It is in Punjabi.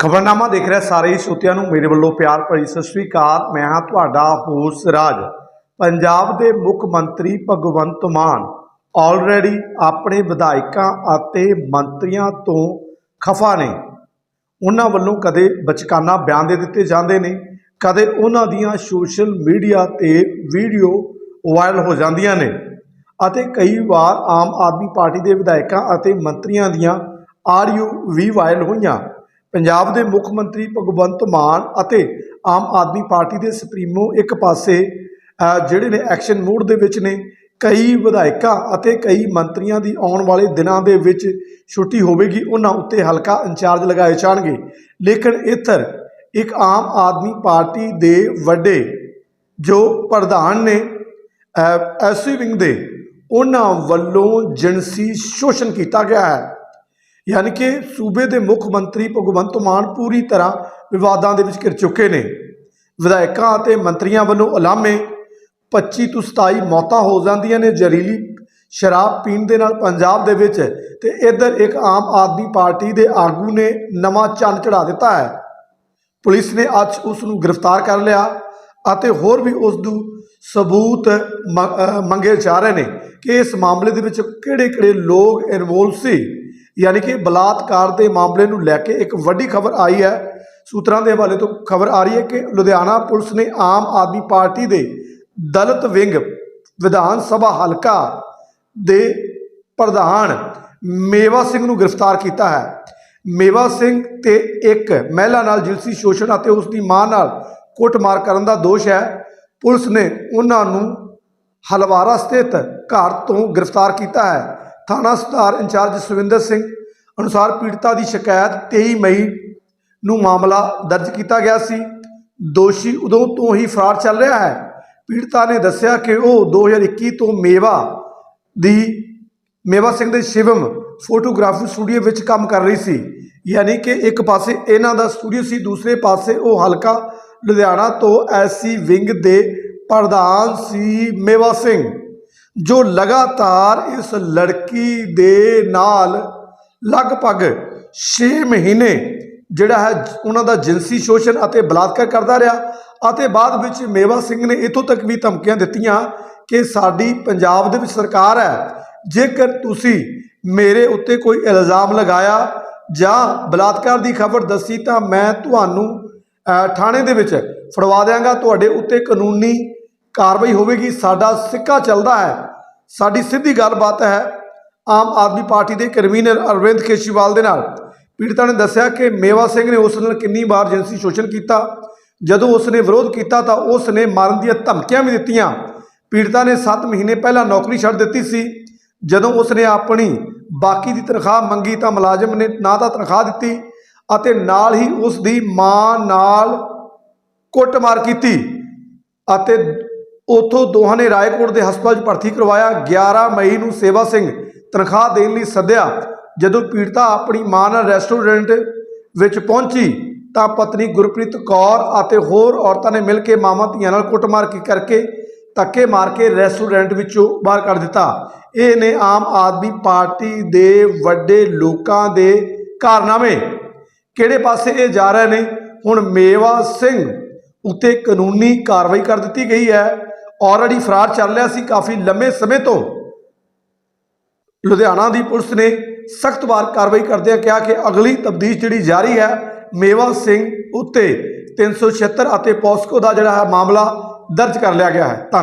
ਖਬਰਨਾਮਾ ਦੇਖ ਰਿਹਾ ਸਾਰੇ ਸ਼ੋਤਿਆਂ ਨੂੰ ਮੇਰੇ ਵੱਲੋਂ ਪਿਆਰ ਭਰੀ ਸਤਿ ਸ੍ਰੀ ਅਕਾਲ। ਮੈਂ ਹਾਂ ਤੁਹਾਡਾ ਹੋਸ ਰਾਜ। ਪੰਜਾਬ ਦੇ ਮੁੱਖ ਮੰਤਰੀ ਭਗਵੰਤ ਮਾਨ ਆਲਰੇਡੀ ਆਪਣੇ ਵਿਧਾਇਕਾਂ ਅਤੇ ਮੰਤਰੀਆਂ ਤੋਂ ਖਫਾ ਨੇ। ਉਹਨਾਂ ਵੱਲੋਂ ਕਦੇ ਬਚਕਾਨਾ ਬਿਆਨ ਦੇ ਦਿੱਤੇ ਜਾਂਦੇ ਨੇ, ਕਦੇ ਉਹਨਾਂ ਦੀਆਂ ਸੋਸ਼ਲ ਮੀਡੀਆ ਤੇ ਵੀਡੀਓ ਵਾਇਰਲ ਹੋ ਜਾਂਦੀਆਂ ਨੇ ਅਤੇ ਕਈ ਵਾਰ ਆਮ ਆਦਮੀ ਪਾਰਟੀ ਦੇ ਵਿਧਾਇਕਾਂ ਅਤੇ ਮੰਤਰੀਆਂ ਦੀਆਂ ਆਡੀਓ ਵੀ ਵਾਇਰਲ ਹੋਈਆਂ। ਪੰਜਾਬ ਦੇ ਮੁੱਖ ਮੰਤਰੀ ਭਗਵੰਤ ਮਾਨ ਅਤੇ ਆਮ ਆਦਮੀ ਪਾਰਟੀ ਦੇ ਸੁਪਰੀਮੋ ਇੱਕ ਪਾਸੇ ਜਿਹੜੇ ਨੇ ਐਕਸ਼ਨ ਮੂਡ ਦੇ ਵਿੱਚ ਨੇ, ਕਈ ਵਿਧਾਇਕਾਂ ਅਤੇ ਕਈ ਮੰਤਰੀਆਂ ਦੀ ਆਉਣ ਵਾਲੇ ਦਿਨਾਂ ਦੇ ਵਿੱਚ ਛੁੱਟੀ ਹੋਵੇਗੀ, ਉਹਨਾਂ ਉੱਤੇ ਹਲਕਾ ਇੰਚਾਰਜ ਲਗਾਏ ਜਾਣਗੇ। ਲੇਕਿਨ ਇੱਧਰ ਇੱਕ ਆਮ ਆਦਮੀ ਪਾਰਟੀ ਦੇ ਵੱਡੇ ਜੋ ਪ੍ਰਧਾਨ ਨੇ ਐਸਸੀ ਵਿੰਗ ਦੇ, ਉਹਨਾਂ ਵੱਲੋਂ ਜਿਨਸੀ ਸ਼ੋਸ਼ਣ ਕੀਤਾ ਗਿਆ ਹੈ। ਯਾਨੀ ਕਿ ਸੂਬੇ ਦੇ ਮੁੱਖ ਮੰਤਰੀ ਭਗਵੰਤ ਮਾਨ ਪੂਰੀ ਤਰ੍ਹਾਂ ਵਿਵਾਦਾਂ ਦੇ ਵਿੱਚ ਘਿਰ ਚੁੱਕੇ ਨੇ। ਵਿਧਾਇਕਾਂ ਅਤੇ ਮੰਤਰੀਆਂ ਵੱਲੋਂ ਅਲਾਮੇ 25 ਤੋਂ 27 ਮੌਤਾਂ ਹੋ ਜਾਂਦੀਆਂ ਨੇ ਜ਼ਹਿਰੀਲੀ ਸ਼ਰਾਬ ਪੀਣ ਦੇ ਨਾਲ ਪੰਜਾਬ ਦੇ ਵਿੱਚ ਤੇ ਇੱਧਰ ਇੱਕ ਆਮ ਆਦਮੀ ਪਾਰਟੀ ਦੇ ਆਗੂ ਨੇ ਨਵਾਂ ਚੰਨ ਚੜਾ ਦਿੱਤਾ ਹੈ। ਪੁਲਿਸ ਨੇ ਅੱਜ ਉਸ ਨੂੰ ਗ੍ਰਿਫਤਾਰ ਕਰ ਲਿਆ ਅਤੇ ਹੋਰ ਵੀ ਉਸ ਨੂੰ ਸਬੂਤ ਮੰਗੇ ਜਾ ਰਹੇ ਨੇ ਕਿ ਇਸ ਮਾਮਲੇ ਦੇ ਵਿੱਚ ਕਿਹੜੇ-ਕਿਹੜੇ ਲੋਕ ਇਨਵੋਲਵ ਸੀ। ਯਾਨੀ ਕਿ ਬਲਾਤਕਾਰ ਦੇ ਮਾਮਲੇ ਨੂੰ ਲੈ ਕੇ ਇੱਕ ਵੱਡੀ ਖਬਰ ਆਈ ਹੈ। ਸੂਤਰਾਂ ਦੇ ਹਵਾਲੇ ਤੋਂ ਖਬਰ ਆ ਰਹੀ ਹੈ ਕਿ ਲੁਧਿਆਣਾ ਪੁਲਿਸ ਨੇ ਆਮ ਆਦਮੀ ਪਾਰਟੀ ਦੇ ਦਲਿਤ ਵਿੰਗ ਵਿਧਾਨ ਸਭਾ ਹਲਕਾ ਦੇ ਪ੍ਰਧਾਨ ਮੇਵਾ ਸਿੰਘ ਨੂੰ ਗ੍ਰਿਫਤਾਰ ਕੀਤਾ ਹੈ। ਮੇਵਾ ਸਿੰਘ ਤੇ ਇੱਕ ਮਹਿਲਾ ਨਾਲ ਜਿਲਸੀ ਸ਼ੋਸ਼ਣ ਅਤੇ ਉਸ ਦੀ ਮਾਂ ਨਾਲ ਕੁੱਟਮਾਰ ਕਰਨ ਦਾ ਦੋਸ਼ ਹੈ। ਪੁਲਿਸ ਨੇ ਉਹਨਾਂ ਨੂੰ ਹਲਵਾਰਾ ਸਥਿਤ ਘਰ ਤੋਂ ਗ੍ਰਿਫਤਾਰ ਕੀਤਾ ਹੈ। ਥਾਣਾ ਸੁਧਾਰ ਇੰਚਾਰਜ ਸੁਵਿੰਦਰ ਸਿੰਘ ਅਨੁਸਾਰ ਪੀੜਤਾ ਦੀ ਸ਼ਿਕਾਇਤ 23 ਮਈ ਨੂੰ ਮਾਮਲਾ ਦਰਜ ਕੀਤਾ ਗਿਆ ਸੀ। ਦੋਸ਼ੀ ਉਦੋਂ ਤੋਂ ਹੀ ਫਰਾਰ ਚੱਲ ਰਿਹਾ ਹੈ। ਪੀੜਤਾ ਨੇ ਦੱਸਿਆ ਕਿ ਉਹ 2021 ਤੋਂ ਮੇਵਾ ਦੀ, ਮੇਵਾ ਸਿੰਘ ਦੇ ਸ਼ਿਵਮ ਫੋਟੋਗ੍ਰਾਫੀ ਸਟੂਡੀਓ ਵਿੱਚ ਕੰਮ ਕਰ ਰਹੀ ਸੀ। ਯਾਨੀ ਕਿ ਇੱਕ ਪਾਸੇ ਇਹਨਾਂ ਦਾ ਸਟੂਡੀਓ ਸੀ, ਦੂਸਰੇ ਪਾਸੇ ਉਹ ਹਲਕਾ ਲੁਧਿਆਣਾ ਤੋਂ ਐਸਸੀ ਵਿੰਗ ਦੇ ਪ੍ਰਧਾਨ ਸੀ ਮੇਵਾ ਸਿੰਘ। ਜੋ ਲਗਾਤਾਰ ਇਸ ਲੜਕੀ ਦੇ ਨਾਲ ਲਗਭਗ 6 ਮਹੀਨੇ ਜਿਹੜਾ ਹੈ ਉਹਨਾਂ ਦਾ ਜਿਨਸੀ ਸ਼ੋਸ਼ਣ ਅਤੇ ਬਲਾਤਕਾਰ ਕਰਦਾ ਰਿਹਾ ਅਤੇ ਬਾਅਦ ਵਿੱਚ ਮੇਵਾ ਸਿੰਘ ਨੇ ਇਥੋਂ ਤੱਕ ਵੀ ਧਮਕੀਆਂ ਦਿੱਤੀਆਂ ਕਿ ਸਾਡੀ ਪੰਜਾਬ ਦੇ ਵਿੱਚ ਸਰਕਾਰ ਹੈ, ਜੇਕਰ ਤੁਸੀਂ ਮੇਰੇ ਉੱਤੇ ਕੋਈ ਇਲਜ਼ਾਮ ਲਗਾਇਆ ਜਾਂ ਬਲਾਤਕਾਰ ਦੀ ਖਬਰ ਦੱਸੀ ਤਾਂ ਮੈਂ ਤੁਹਾਨੂੰ ਥਾਣੇ ਦੇ ਵਿੱਚ ਫੜਵਾ ਦਿਆਂਗਾ, ਤੁਹਾਡੇ ਉੱਤੇ ਕਾਨੂੰਨੀ ਕਾਰਵਾਈ ਹੋਵੇਗੀ, ਸਾਡਾ ਸਿੱਕਾ ਚੱਲਦਾ ਹੈ। ਸਾਡੀ ਸਿੱਧੀ ਗੱਲਬਾਤ ਹੈ, ਆਮ ਆਦਮੀ ਪਾਰਟੀ ਦੇ ਕਨਵੀਨਰ ਅਰਵਿੰਦ ਕੇਜਰੀਵਾਲ ਦੇ ਨਾਲ। ਪੀੜਤਾ ਨੇ ਦੱਸਿਆ ਕਿ ਮੇਵਾ ਸਿੰਘ ਨੇ ਉਸ ਨਾਲ ਕਿੰਨੀ ਵਾਰ ਜਿਨਸੀ ਸ਼ੋਸ਼ਣ ਕੀਤਾ। ਜਦੋਂ ਉਸ ਨੇ ਵਿਰੋਧ ਕੀਤਾ ਤਾਂ ਉਸ ਨੇ ਮਾਰਨ ਦੀਆਂ ਧਮਕੀਆਂ ਵੀ ਦਿੱਤੀਆਂ। ਪੀੜਤਾ ਨੇ 7 ਮਹੀਨੇ ਪਹਿਲਾਂ ਨੌਕਰੀ ਛੱਡ ਦਿੱਤੀ ਸੀ। ਜਦੋਂ ਉਸ ਨੇ ਆਪਣੀ ਬਾਕੀ ਦੀ ਤਨਖਾਹ ਮੰਗੀ ਤਾਂ ਮੁਲਾਜ਼ਮ ਨੇ ਨਾ ਤਾਂ ਤਨਖਾਹ ਦਿੱਤੀ ਅਤੇ ਨਾਲ ਹੀ ਉਸ ਦੀ ਮਾਂ ਨਾਲ ਕੁੱਟਮਾਰ ਕੀਤੀ ਅਤੇ ਉਥੋਂ ਦੋਹਾਂ ਨੇ ਰਾਏਕੋਟ ਦੇ ਹਸਪਤਾਲ 'ਚ ਭਰਤੀ ਕਰਵਾਇਆ। 11 ਮਈ ਨੂੰ ਸੇਵਾ ਸਿੰਘ ਤਨਖਾਹ ਦੇਣ ਲਈ ਸੱਦਿਆ। ਜਦੋਂ ਪੀੜਤਾ ਆਪਣੀ ਮਾਂ ਨਾਲ ਰੈਸਟੋਰੈਂਟ ਵਿੱਚ ਪਹੁੰਚੀ ਤਾਂ ਪਤਨੀ ਗੁਰਪ੍ਰੀਤ ਕੌਰ ਅਤੇ ਹੋਰ ਔਰਤਾਂ ਨੇ ਮਿਲ ਕੇ ਮਾਮਾ ਧੀਆਂ ਨਾਲ ਕੁੱਟਮਾਰ ਕੀ ਕਰਕੇ ਧੱਕੇ ਮਾਰ ਕੇ ਰੈਸਟੋਰੈਂਟ ਵਿੱਚੋਂ ਬਾਹਰ ਕੱਢ ਦਿੱਤਾ। ਇਹ ਨੇ ਆਮ ਆਦਮੀ ਪਾਰਟੀ ਦੇ ਵੱਡੇ ਲੋਕਾਂ ਦੇ ਕਾਰਨਾਮੇ ਕਿਹੜੇ ਪਾਸੇ ਇਹ ਜਾ ਰਹੇ ਨੇ? ਹੁਣ ਮੇਵਾ ਸਿੰਘ ਉੱਤੇ ਕਾਨੂੰਨੀ ਕਾਰਵਾਈ ਕਰ ਦਿੱਤੀ ਗਈ ਹੈ। ਆਲਰੇਡੀ ਫਰਾਰ ਚੱਲ ਰਿਹਾ ਸੀ ਕਾਫੀ ਲੰਮੇ ਸਮੇਂ ਤੋਂ। ਲੁਧਿਆਣਾ ਦੀ ਪੁਲਿਸ ਨੇ ਸਖਤ ਵਾਰ ਕਾਰਵਾਈ ਕਰਦਿਆਂ ਕਿਹਾ ਕਿ ਅਗਲੀ ਤਬਦੀਸ਼ ਜਿਹੜੀ ਜਾਰੀ ਹੈ ਮੇਵਾ ਸਿੰਘ ਉੱਤੇ 376 ਅਤੇ ਪੋਸਕੋ ਦਾ ਜਿਹੜਾ ਹੈ ਮਾਮਲਾ ਦਰਜ ਕਰ ਲਿਆ ਗਿਆ ਹੈ। ਧੰਨ-